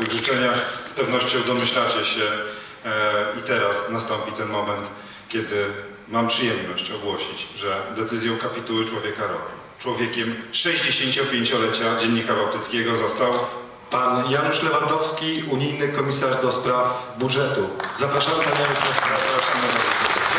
tych życzeniach. Z pewnością domyślacie się e, i teraz nastąpi ten moment, kiedy mam przyjemność ogłosić, że decyzją kapituły Człowieka Roku, człowiekiem 65-lecia Dziennika Bałtyckiego został Pan Janusz Lewandowski, unijny komisarz do spraw budżetu. Zapraszamy Pana Janusza na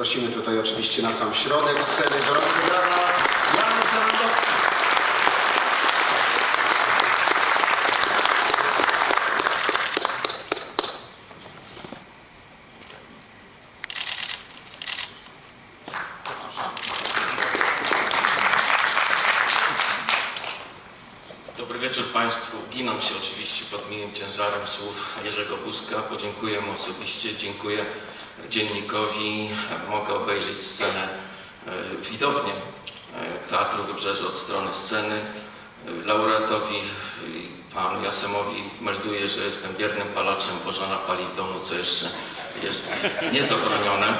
Prosimy tutaj oczywiście na sam środek sceny. Gorące brawa. Janusz Lewandowski. Dobry wieczór Państwu. Giną się oczywiście pod miłym ciężarem słów Jerzego Buzka. Podziękuję mu osobiście, dziękuję dziennikowi. Mogę obejrzeć scenę e, widownię e, Teatru Wybrzeże od strony sceny. Laureatowi panu Jasemowi melduję, że jestem wiernym palaczem, bo żona pali w domu, co jeszcze jest niezabronione.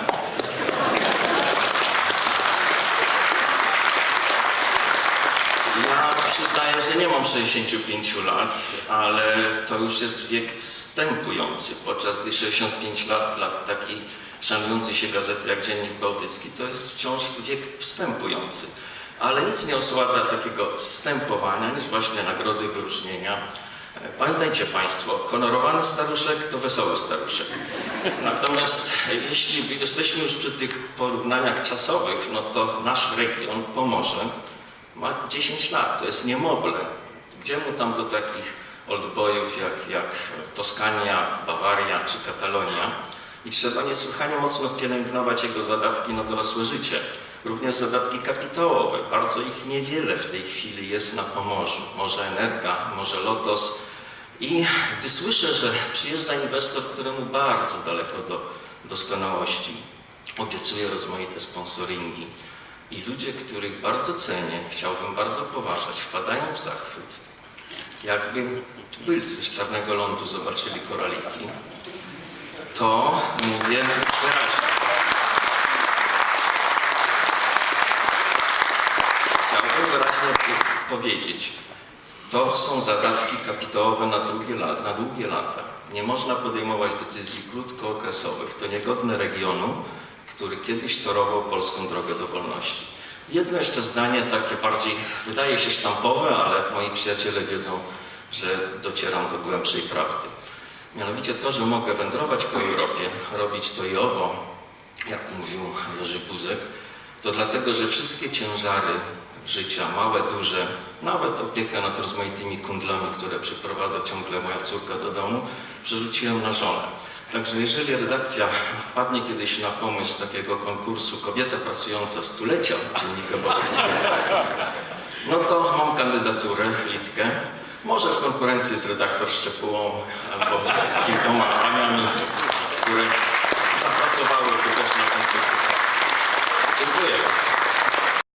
Ja przyznaję, że nie mam 65 lat, ale to już jest wiek wstępujący, podczas gdy 65 lat dla takiej szanującej się gazety jak Dziennik Bałtycki to jest wciąż wiek wstępujący. Ale nic nie osładza takiego wstępowania niż właśnie nagrody, wyróżnienia. Pamiętajcie Państwo, honorowany staruszek to wesoły staruszek. Natomiast jeśli jesteśmy już przy tych porównaniach czasowych, no to nasz region Pomorze ma 10 lat, to jest niemowlę. Gdzie mu tam do takich oldboyów jak, jak Toskania, Bawaria czy Katalonia? I trzeba niesłychanie mocno pielęgnować jego zadatki na dorosłe życie. Również zadatki kapitałowe. Bardzo ich niewiele w tej chwili jest na Pomorzu. Może Energa, może Lotos. I gdy słyszę, że przyjeżdża inwestor, któremu bardzo daleko do doskonałości, obiecuje rozmaite sponsoringi, i ludzie, których bardzo cenię, chciałbym bardzo poważać, wpadają w zachwyt. Jakby tubylcy z Czarnego Lądu zobaczyli koraliki, to mówię wyraźnie. Chciałbym wyraźnie po- powiedzieć, to są zadatki kapitałowe na długie, la- na długie lata. Nie można podejmować decyzji krótkookresowych. To niegodne regionu, który kiedyś torował polską drogę do wolności. Jedno jeszcze zdanie, takie bardziej, wydaje się sztampowe, ale moi przyjaciele wiedzą, że docieram do głębszej prawdy. Mianowicie to, że mogę wędrować po Europie, robić to i owo, jak mówił Jerzy Buzek, to dlatego, że wszystkie ciężary życia, małe, duże, nawet opiekę nad rozmaitymi kundlami, które przyprowadza ciągle moja córka do domu, przerzuciłem na żonę. Także jeżeli redakcja wpadnie kiedyś na pomysł takiego konkursu Kobieta pracująca stulecia Dziennika no to mam kandydaturę, Litkę. Może w konkurencji z redaktor Szczepułą albo kilkoma paniami,